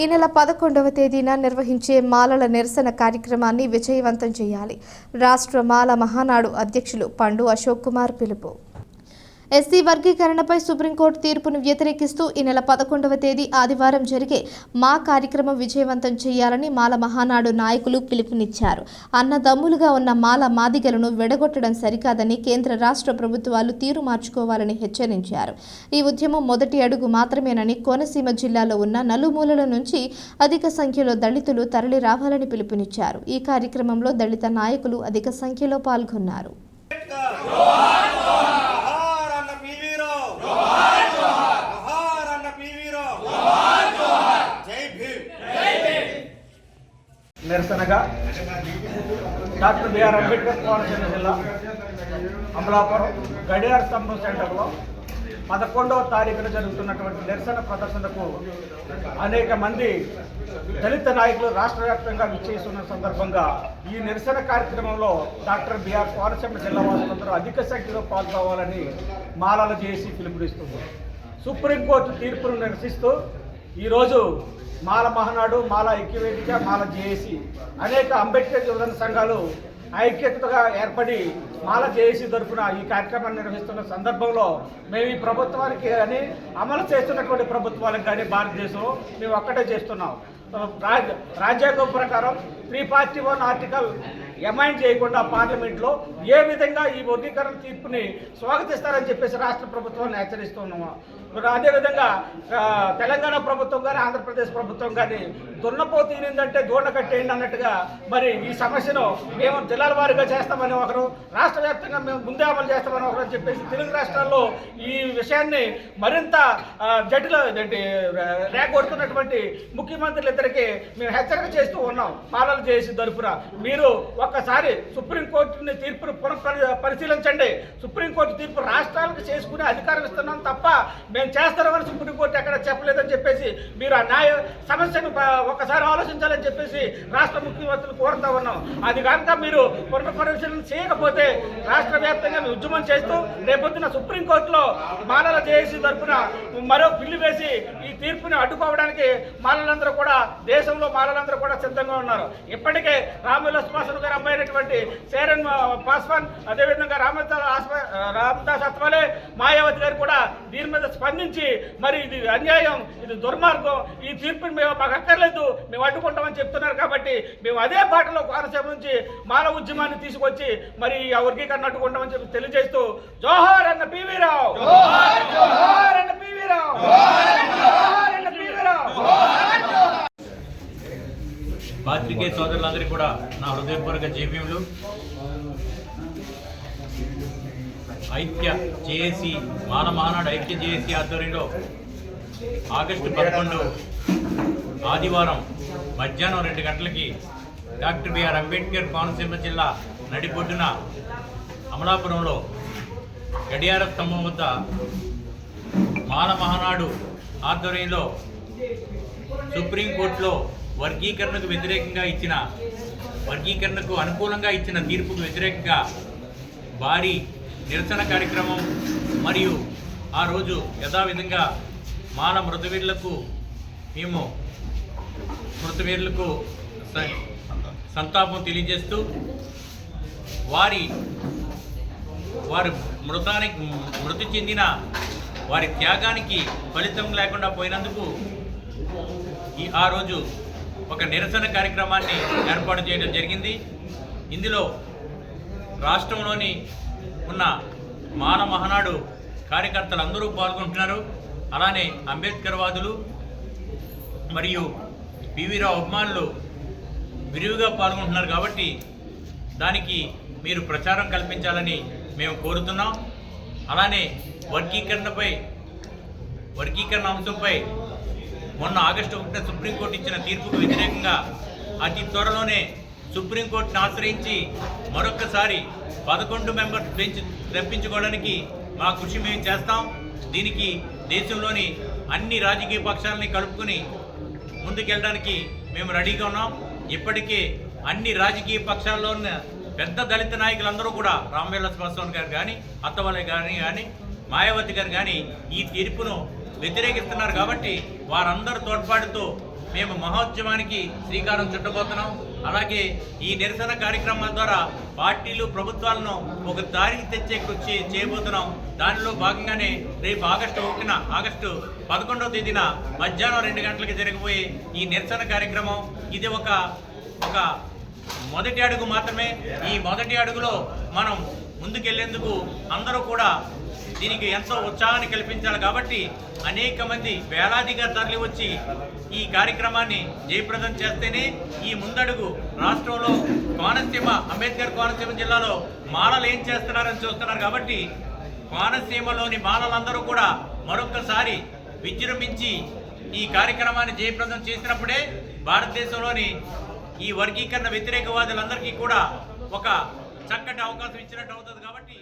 ఈ నెల పదకొండవ తేదీన నిర్వహించే మాలల నిరసన కార్యక్రమాన్ని విజయవంతం చేయాలి. రాష్ట్ర మాల మహానాడు అధ్యక్షులు పండు అశోక్ కుమార్ పిలుపు. ఎస్సీ వర్గీకరణపై సుప్రీంకోర్టు తీర్పును వ్యతిరేకిస్తూ ఈ నెల పదకొండవ తేదీ ఆదివారం జరిగే మా కార్యక్రమం విజయవంతం చేయాలని మాల మహానాడు నాయకులు పిలుపునిచ్చారు. అన్నదమ్ములుగా ఉన్న మాల మాదిగలను వెడగొట్టడం సరికాదని కేంద్ర రాష్ట్ర ప్రభుత్వాలు తీరు మార్చుకోవాలని హెచ్చరించారు. ఈ ఉద్యమం మొదటి అడుగు మాత్రమేనని కోనసీమ జిల్లాలో ఉన్న నలుమూలల నుంచి అధిక సంఖ్యలో దళితులు తరలి రావాలని పిలుపునిచ్చారు. ఈ కార్యక్రమంలో దళిత నాయకులు అధిక సంఖ్యలో పాల్గొన్నారు జోహార్ అన్న పీవీరో జోహార్ అన్న పీవీరో జై భీమ్ నిరసనగా డాక్టర్ బిఆర్ అంబేద్కర్ కోనసీమ జిల్లా అమలాపురం గడియార స్తంభం సెంటర్లో పదకొండవ తారీఖున జరుగుతున్నటువంటి నిరసన ప్రదర్శనకు అనేక మంది దళిత నాయకులు రాష్ట్ర వ్యాప్తంగా విచ్చేస్తున్న సందర్భంగా ఈ నిరసన కార్యక్రమంలో డాక్టర్ బిఆర్ కోనసీమ జిల్లా వాసులందరూ అధిక సంఖ్యలో పాల్గొవాలని మాలలు చేసి పిలుపునిస్తుంది. సుప్రీంకోర్టు తీర్పును నిరసిస్తూ ఈరోజు మాల మహనాడు మాల ఐక్యవేదిక మాల జేఏసీ అనేక అంబేద్కర్ యువజన సంఘాలు ఐక్యతగా ఏర్పడి మాల జేఏసీ తరఫున ఈ కార్యక్రమాన్ని నిర్వహిస్తున్న సందర్భంలో మేము ఈ ప్రభుత్వానికి కానీ అమలు చేస్తున్నటువంటి ప్రభుత్వాలకు కానీ భారతదేశంలో మేము ఒక్కటే చేస్తున్నాం. రాజ్ రాజ్యాంగం ప్రకారం three forty one article amend చేయకుండా పార్లమెంట్లో ఏ విధంగా ఈ వర్గీకరణ తీర్పుని స్వాగతిస్తారని చెప్పేసి రాష్ట్ర ప్రభుత్వాన్ని హెచ్చరిస్తున్నాము. మరి అదేవిధంగా తెలంగాణ ప్రభుత్వం కానీ ఆంధ్రప్రదేశ్ ప్రభుత్వం కానీ దున్నపోతు తీరిందంటే దూడ కట్టేయండి అన్నట్టుగా మరి ఈ సమస్యను మేము జిల్లాల వారీగా చేస్తామని ఒకరు రాష్ట్ర వ్యాప్తంగా మేము ముందే అమలు చేస్తామని ఒకరు అని చెప్పేసి తెలుగు రాష్ట్రాల్లో ఈ విషయాన్ని మరింత జటిల రేగొడుతున్నటువంటి ముఖ్యమంత్రులు ఇద్దరికి మేము హెచ్చరిక చేస్తూ ఉన్నాం. పాలన చేసి తరఫున మీరు ఒక్కసారి సుప్రీంకోర్టుని తీర్పును పునః పరి- పరిశీలించండి. సుప్రీంకోర్టు తీర్పు రాష్ట్రాలకు చేసుకునే అధికారం ఇస్తున్నాం తప్ప మేము చేస్తామని సుప్రీంకోర్టు ఎక్కడ చెప్పలేదని చెప్పేసి మీరు ఆ న్యాయ సమస్యను ఒకసారి ఆలోచించాలని చెప్పేసి రాష్ట్ర ముఖ్యమంత్రులు కోరుతా ఉన్నాం. అది కనుక మీరు పునఃపరిశీలన చేయకపోతే రాష్ట్ర వ్యాప్తంగా మేము ఉద్యమం చేస్తూ రేపొద్దున సుప్రీంకోర్టులో మాలల జేఏసీ తరఫున మరో బిల్లు వేసి ఈ తీర్పుని అడ్డుకోవడానికి మాలలందరూ కూడా దేశంలో మాలలందరూ కూడా సిద్ధంగా ఉన్నారు. ఇప్పటికే రామవిలాస్ పాస్వాన్ గారు అమ్మాయినటువంటి సేరన్ పాస్వాన్ అదేవిధంగా రామదాస్ ఆస్వా- రామదాస్ అత్వాలే దీని మీద స్పందించి మరి ఇది అన్యాయం ఇది దుర్మార్గం ఈ తీర్పుని మేము మాకు అక్కర్లేదు మేము అడ్డుకుంటామని చెప్తున్నారు కాబట్టి మేము అదే బాటలో కోనసీమ నుంచి మాల ఉద్యమాన్ని తీసుకొచ్చి మరి ఆ వర్గీకరణ అడ్డుకుంటామని చెప్పి తెలియజేస్తూ జోహార్ అన్న పివి రావు. జోహార్ అన్న పివి రావు. జోహార్ అన్న పివి రావు. పాత్రికే సోదరులందరికీ కూడా నా హృదయపూర్వక జేబీఎంలు ఐక్య జేఏసీ మాన ఐక్య జేఏసీ ఆధ్వర్యంలో ఆగస్టు పదకొండు ఆదివారం మధ్యాహ్నం రెండు గంటలకి డాక్టర్ బిఆర్ అంబేద్కర్ కోనసీమ జిల్లా నడిబొడ్డున అమలాపురంలో గడియార స్తంభం వద్ద మాల మహానాడు ఆధ్వర్యంలో సుప్రీంకోర్టులో వర్గీకరణకు వ్యతిరేకంగా ఇచ్చిన వర్గీకరణకు అనుకూలంగా ఇచ్చిన తీర్పుకు వ్యతిరేకంగా భారీ నిరసన కార్యక్రమం మరియు ఆ రోజు యథావిధంగా మాన మృతవీరులకు మేము మృతవీరులకు స- సంతాపం తెలియజేస్తూ వారి వారి మృతానికి మృతి చెందిన వారి త్యాగానికి ఫలితం లేకుండా పోయినందుకు ఈ ఆ రోజు ఒక నిరసన కార్యక్రమాన్ని ఏర్పాటు చేయడం జరిగింది. ఇందులో రాష్ట్రంలోని ఉన్న మాన మహనాడు కార్యకర్తలు అందరూ పాల్గొంటున్నారు. అలానే అంబేద్కర్ వాదులు మరియు పివిరావు అభిమానులు విరివిగా పాల్గొంటున్నారు కాబట్టి దానికి మీరు ప్రచారం కల్పించాలని మేము కోరుతున్నాం. అలానే వర్గీకరణపై వర్గీకరణ అంశంపై మొన్న ఆగస్టు ఒకటిన సుప్రీంకోర్టు ఇచ్చిన తీర్పుకు వ్యతిరేకంగా అతి త్వరలోనే సుప్రీంకోర్టును ఆశ్రయించి మరొక్కసారి పదకొండు మెంబర్స్ బెంచ్ తెప్పించుకోవడానికి మా కృషి మేము చేస్తాం. దీనికి దేశంలోని అన్ని రాజకీయ పక్షాలని కలుపుకొని ముందుకెళ్ళడానికి మేము రెడీగా ఉన్నాం. ఇప్పటికే అన్ని రాజకీయ పక్షాల్లో ఉన్న పెద్ద దళిత నాయకులందరూ కూడా రామవిలాస్ పాస్వాన్ గారు కానీ అత్తవల్లి గారిని కానీ మాయావతి గారు కానీ ఈ తీర్పును వ్యతిరేకిస్తున్నారు కాబట్టి వారందరి తోడ్పాటుతో మేము మహోద్యమానికి శ్రీకారం చుట్టబోతున్నాం. అలాగే ఈ నిరసన కార్యక్రమాల ద్వారా పార్టీలు ప్రభుత్వాలను ఒక దారికి తెచ్చే కృషి చేయబోతున్నాం. దానిలో భాగంగానే రేపు ఆగస్టు ఒకటిన ఆగస్టు పదకొండవ తేదీన మధ్యాహ్నం రెండు గంటలకు జరగబోయే ఈ నిరసన కార్యక్రమం. ఇది ఒక ఒక మొదటి అడుగు మాత్రమే. ఈ మొదటి అడుగులో మనం ముందుకెళ్ళేందుకు అందరూ కూడా దీనికి ఎంతో ఉత్సాహాన్ని కల్పించాలి కాబట్టి అనేక మంది వేలాదిగా తరలి వచ్చి ఈ కార్యక్రమాన్ని జయప్రదం చేస్తేనే ఈ ముందడుగు రాష్ట్రంలో కోనసీమ అంబేద్కర్ కోనసీమ జిల్లాలో మాలలు ఏం చేస్తున్నారని చూస్తున్నారు కాబట్టి కోనసీమలోని మాలలందరూ కూడా మరొక్కసారి విజృంభించి ఈ కార్యక్రమాన్ని జయప్రదం చేసినప్పుడే భారతదేశంలోని ఈ వర్గీకరణ వ్యతిరేకవాదులందరికీ కూడా ఒక చక్కటి అవకాశం ఇచ్చినట్టు అవుతుంది కాబట్టి